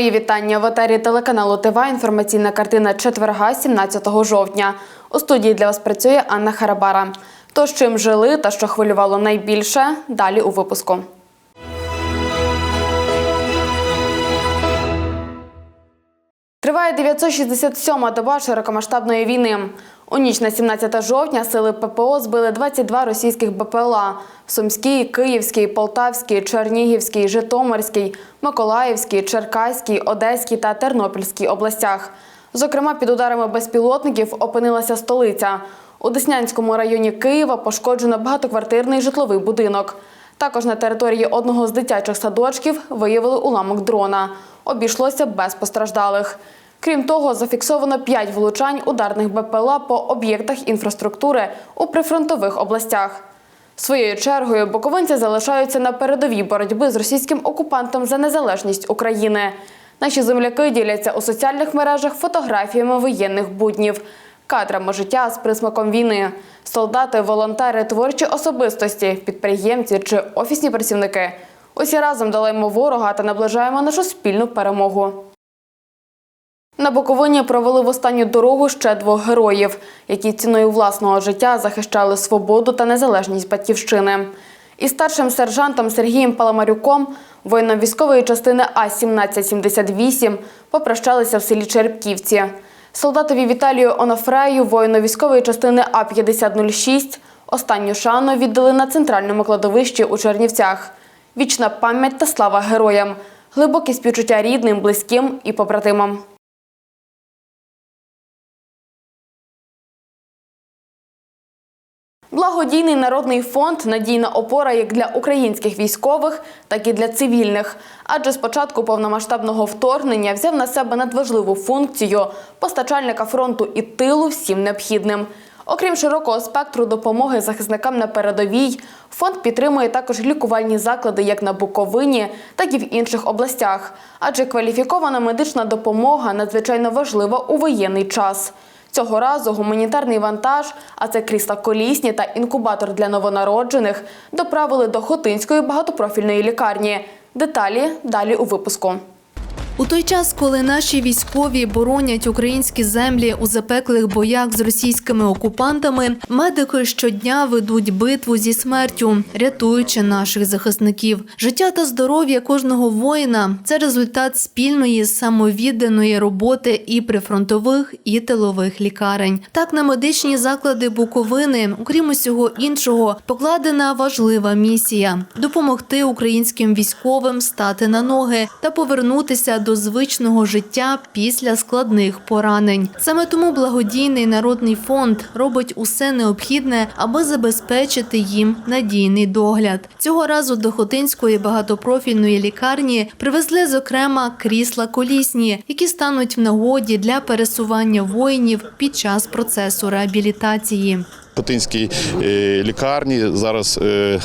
Мої вітання в етері телеканалу ТВ. Інформаційна картина четверга, 17 жовтня. У студії для вас працює Анна Харабара. То, з чим жили та що хвилювало найбільше, далі у випуску. Триває 967-ма доба широкомасштабної війни. У ніч на 17 жовтня сили ППО збили 22 російських БПЛА в Сумській, Київській, Полтавській, Чернігівській, Житомирській, Миколаївській, Черкаській, Одеській та Тернопільській областях. Зокрема, під ударами безпілотників опинилася столиця. У Деснянському районі Києва пошкоджено багатоквартирний житловий будинок. Також на території одного з дитячих садочків виявили уламок дрона. Обійшлося без постраждалих. Крім того, зафіксовано 5 влучань ударних БПЛА по об'єктах інфраструктури у прифронтових областях. Своєю чергою боковинці залишаються на передовій боротьби з російським окупантом за незалежність України. Наші земляки діляться у соціальних мережах фотографіями воєнних буднів, кадрами життя з присмаком війни. Солдати, волонтери, творчі особистості, підприємці чи офісні працівники. Усі разом долаємо ворога та наближаємо нашу спільну перемогу. На Буковині провели в останню дорогу ще двох героїв, які ціною власного життя захищали свободу та незалежність батьківщини. Із старшим сержантом Сергієм Паламарюком, воїном військової частини А-1778, попрощалися в селі Черепківці. Солдатові Віталію Онофрею, воїну військової частини А-5006, останню шану віддали на центральному кладовищі у Чернівцях. Вічна пам'ять та слава героям, глибокі співчуття рідним, близьким і побратимам. Благодійний народний фонд надійна опора як для українських військових, так і для цивільних. Адже з початку повномасштабного вторгнення взяв на себе надважливу функцію постачальника фронту і тилу всім необхідним. Окрім широкого спектру допомоги захисникам на передовій, фонд підтримує також лікувальні заклади як на Буковині, так і в інших областях. Адже кваліфікована медична допомога надзвичайно важлива у воєнний час. Цього разу гуманітарний вантаж, а це крісла колісні та інкубатор для новонароджених, доправили до Хотинської багатопрофільної лікарні. Деталі далі у випуску. У той час, коли наші військові боронять українські землі у запеклих боях з російськими окупантами, медики щодня ведуть битву зі смертю, рятуючи наших захисників. Життя та здоров'я кожного воїна це результат спільної самовідданої роботи і прифронтових, і тилових лікарень. Так на медичні заклади Буковини, окрім усього іншого, покладена важлива місія допомогти українським військовим стати на ноги та повернутися до звичного життя після складних поранень. Саме тому благодійний народний фонд робить усе необхідне, аби забезпечити їм надійний догляд. Цього разу до Хотинської багатопрофільної лікарні привезли зокрема крісла колісні, які стануть в нагоді для пересування воїнів під час процесу реабілітації. Хотинській е, лікарні зараз е, е,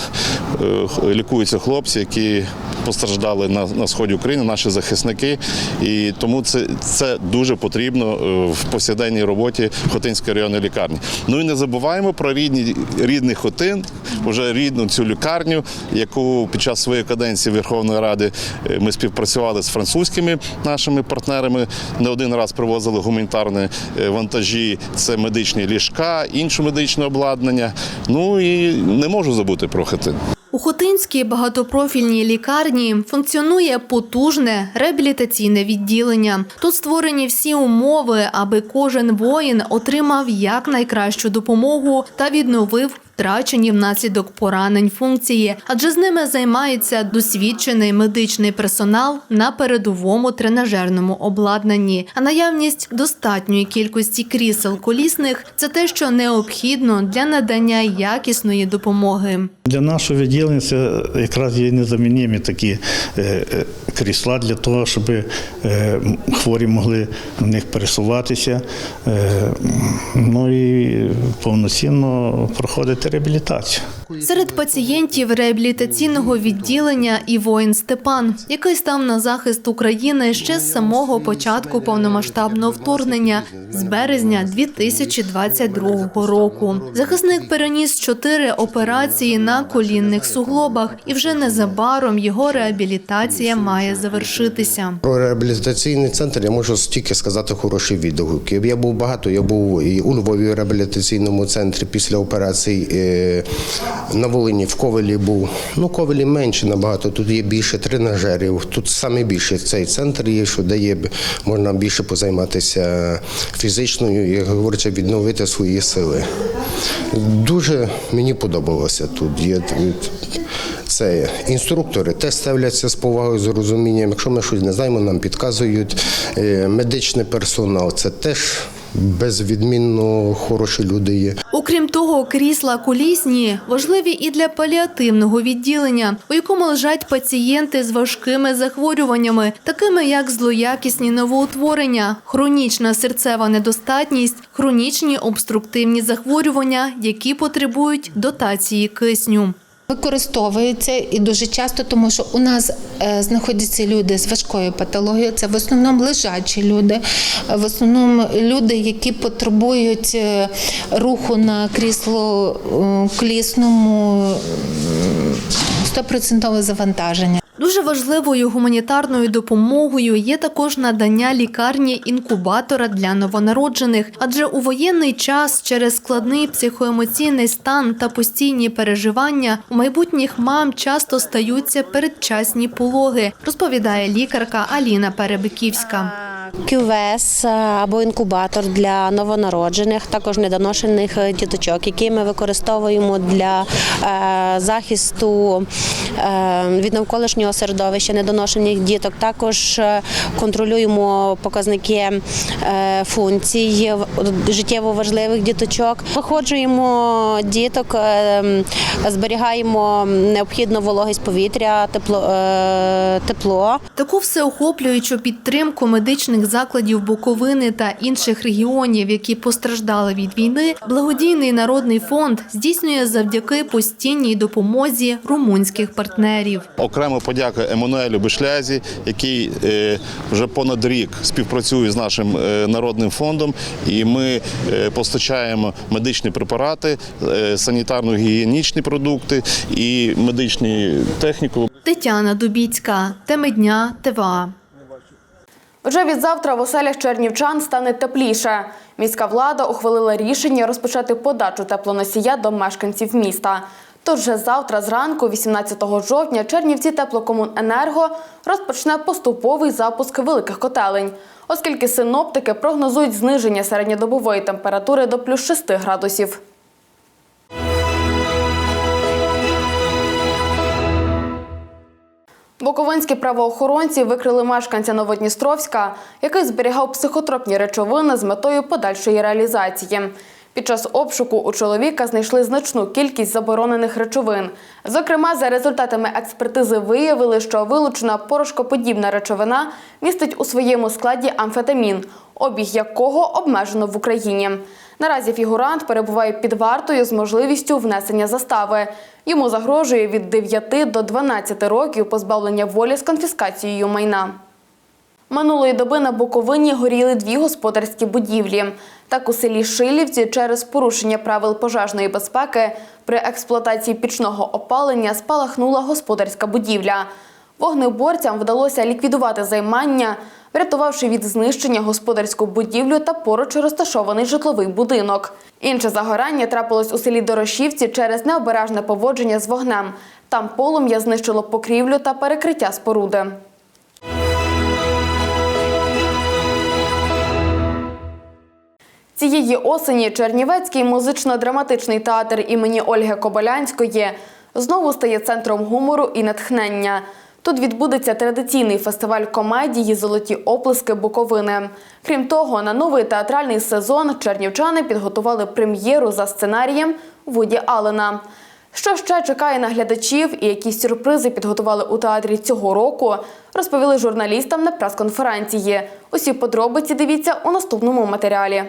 лікуються хлопці, які постраждали на, на сході України, наші захисники. І тому це, це дуже потрібно в повсякденній роботі Хотинської районної лікарні. Ну і не забуваємо про рідні, рідний Хотин, вже рідну цю лікарню, яку під час своєї каденції Верховної Ради ми співпрацювали з французькими нашими партнерами. Не один раз привозили гуманітарні вантажі, це медичні ліжка, інше обладнання. Ну і не можу забути про Хатин. У Хотинській багатопрофільній лікарні функціонує потужне реабілітаційне відділення. Тут створені всі умови, аби кожен воїн отримав якнайкращу допомогу та відновив втрачені внаслідок поранень функції, адже з ними займається досвідчений медичний персонал на передовому тренажерному обладнанні. А наявність достатньої кількості крісел колісних це те, що необхідно для надання якісної допомоги. Для нашого відділення це якраз є незамінні такі е, е, крісла для того, щоб е, хворі могли в них пересуватися, ну і повноцінно проходити реабілітацію. Серед пацієнтів реабілітаційного відділення і воїн Степан, який став на захист України ще з самого початку повномасштабного вторгнення з березня 2022 року. Захисник переніс чотири операції на колінних суглобах, і вже незабаром його реабілітація має завершитися. Про реабілітаційний центр я можу стільки сказати хороші відгуки. Я був багато, я був і у Львові реабілітаційному центрі після операцій е, на Волині, в Ковелі був. Ну, Ковелі менше набагато, тут є більше тренажерів. Тут саме більше цей центр є, що дає можна більше позайматися фізичною, як говориться, відновити свої сили. Дуже мені подобалося тут. Є це інструктори теж ставляться з повагою, з розумінням. Якщо ми щось не знаємо, нам підказують. Е, Медичний персонал це теж безвідмінно хороші люди є. Окрім того, крісла колісні важливі і для паліативного відділення, у якому лежать пацієнти з важкими захворюваннями, такими як злоякісні новоутворення, хронічна серцева недостатність, хронічні обструктивні захворювання, які потребують дотації кисню. Використовується і дуже часто, тому що у нас е, знаходяться люди з важкою патологією. Це в основному лежачі люди, в основному люди, які потребують е, руху на крісло е, колісному стопроцентове завантаження. Дуже важливою гуманітарною допомогою є також надання лікарні інкубатора для новонароджених, адже у воєнний час через складний психоемоційний стан та постійні переживання у майбутніх мам часто стаються передчасні пологи, розповідає лікарка Аліна Перебиківська. Кювес е, або інкубатор для новонароджених, також недоношених е, діточок, які ми використовуємо для е, захисту від навколишнього середовища недоношених діток. Також контролюємо показники функцій життєво важливих діточок. Виходжуємо діток, зберігаємо необхідну вологість повітря, тепло. тепло. Таку всеохоплюючу підтримку медичних закладів Буковини та інших регіонів, які постраждали від війни, благодійний народний фонд здійснює завдяки постійній допомозі румунських партнерів. Окремо подяка Еммануелю Бешлязі, який е, вже понад рік співпрацює з нашим е, народним фондом, і ми е, постачаємо медичні препарати, санітарно-гігієнічні продукти і медичну техніку. Тетяна Дубіцька, теми дня ТВА. Вже від завтра в оселях чернівчан стане тепліше. Міська влада ухвалила рішення розпочати подачу теплоносія до мешканців міста. Тож вже завтра зранку, 18 жовтня, Чернівці теплокомуненерго розпочне поступовий запуск великих котелень, оскільки синоптики прогнозують зниження середньодобової температури до плюс 6 градусів. Буковинські правоохоронці викрили мешканця Новодністровська, який зберігав психотропні речовини з метою подальшої реалізації. Під час обшуку у чоловіка знайшли значну кількість заборонених речовин. Зокрема, за результатами експертизи виявили, що вилучена порошкоподібна речовина містить у своєму складі амфетамін, обіг якого обмежено в Україні. Наразі фігурант перебуває під вартою з можливістю внесення застави. Йому загрожує від 9 до 12 років позбавлення волі з конфіскацією майна. Минулої доби на Буковині горіли дві господарські будівлі. Так у селі Шилівці через порушення правил пожежної безпеки при експлуатації пічного опалення спалахнула господарська будівля. Вогнеборцям вдалося ліквідувати займання, врятувавши від знищення господарську будівлю та поруч розташований житловий будинок. Інше загорання трапилось у селі Дорошівці через необережне поводження з вогнем. Там полум'я знищило покрівлю та перекриття споруди. Цієї осені Чернівецький музично-драматичний театр імені Ольги Кобилянської знову стає центром гумору і натхнення. Тут відбудеться традиційний фестиваль комедії Золоті оплески Буковини. Крім того, на новий театральний сезон чернівчани підготували прем'єру за сценарієм Вуді Аллена. Що ще чекає на глядачів і які сюрпризи підготували у театрі цього року, розповіли журналістам на прес-конференції. Усі подробиці дивіться у наступному матеріалі.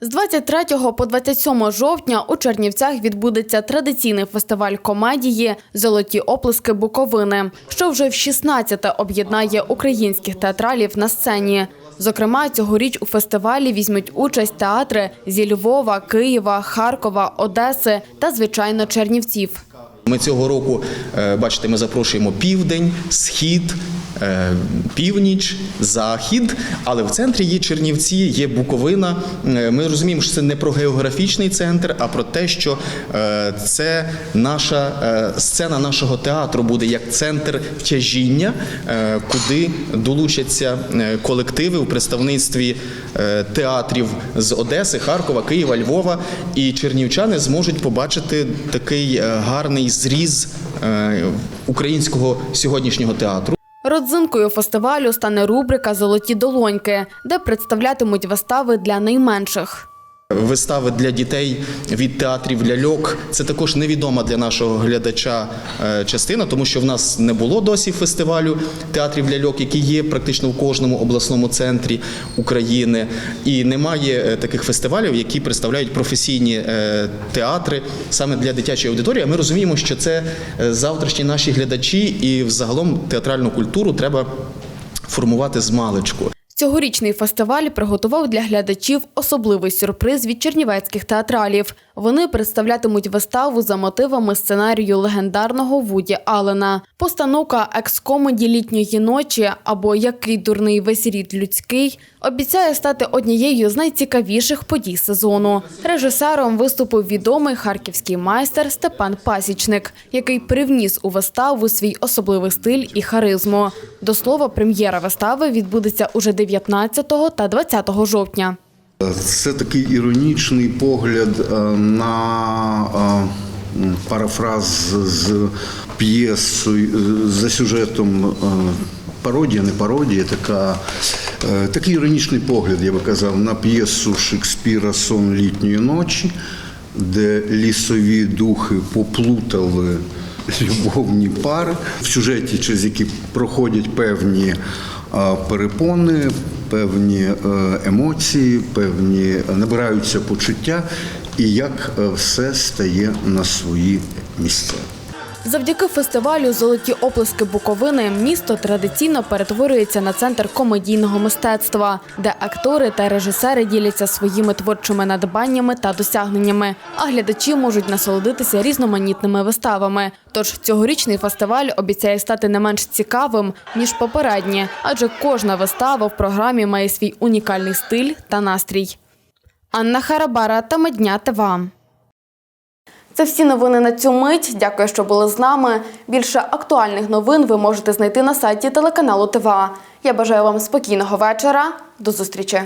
З 23 по 27 жовтня у Чернівцях відбудеться традиційний фестиваль комедії Золоті оплески Буковини, що вже в 16-те об'єднає українських театралів на сцені. Зокрема, цьогоріч у фестивалі візьмуть участь театри зі Львова, Києва, Харкова, Одеси та, звичайно, Чернівців. Ми цього року, е, бачите, ми запрошуємо південь, схід, е, північ, захід. Але в центрі є Чернівці, є Буковина. Е, Ми розуміємо, що це не про географічний центр, а про те, що це наша сцена нашого театру буде як центр тяжіння, куди долучаться колективи у представництві театрів з Одеси, Харкова, Києва, Львова. І чернівчани зможуть побачити такий гарний зріз е, українського сьогоднішнього театру. Родзинкою фестивалю стане рубрика Золоті долоньки, де представлятимуть вистави для найменших. Вистави для дітей від театрів ляльок це також невідома для нашого глядача е, частина, тому що в нас не було досі фестивалю театрів ляльок, який є практично в кожному обласному центрі України. І немає е, таких фестивалів, які представляють професійні е, театри саме для дитячої аудиторії. Ми розуміємо, що це завтрашні наші глядачі, і взагалом театральну культуру треба формувати з маличку. Цьогорічний фестиваль приготував для глядачів особливий сюрприз від чернівецьких театралів. Вони представлятимуть виставу за мотивами сценарію легендарного Вуді Аллена. Постановка екс-комеді літньої ночі або Який дурний весь рід людський обіцяє стати однією з найцікавіших подій сезону. Режисером виступив відомий харківський майстер Степан Пасічник, який привніс у виставу свій особливий стиль і харизму. До слова, прем'єра вистави відбудеться уже 19 та 20 жовтня. Це такий іронічний погляд е, на е, парафраз з п'єсою е, за сюжетом пародія, не пародія, така, е, такий іронічний погляд, я би казав, на п'єсу Шекспіра Сон літньої ночі, де лісові духи поплутали любовні пари в сюжеті, через які проходять певні а, перепони, певні е, емоції, певні набираються почуття, і як е, все стає на свої місця. Завдяки фестивалю Золоті оплески Буковини місто традиційно перетворюється на центр комедійного мистецтва, де актори та режисери діляться своїми творчими надбаннями та досягненнями, а глядачі можуть насолодитися різноманітними виставами. Тож цьогорічний фестиваль обіцяє стати не менш цікавим ніж попередні, адже кожна вистава в програмі має свій унікальний стиль та настрій. Анна Харабара та Медня ТВА. Це всі новини на цю мить. Дякую, що були з нами. Більше актуальних новин ви можете знайти на сайті телеканалу ТВА. Я бажаю вам спокійного вечора. До зустрічі.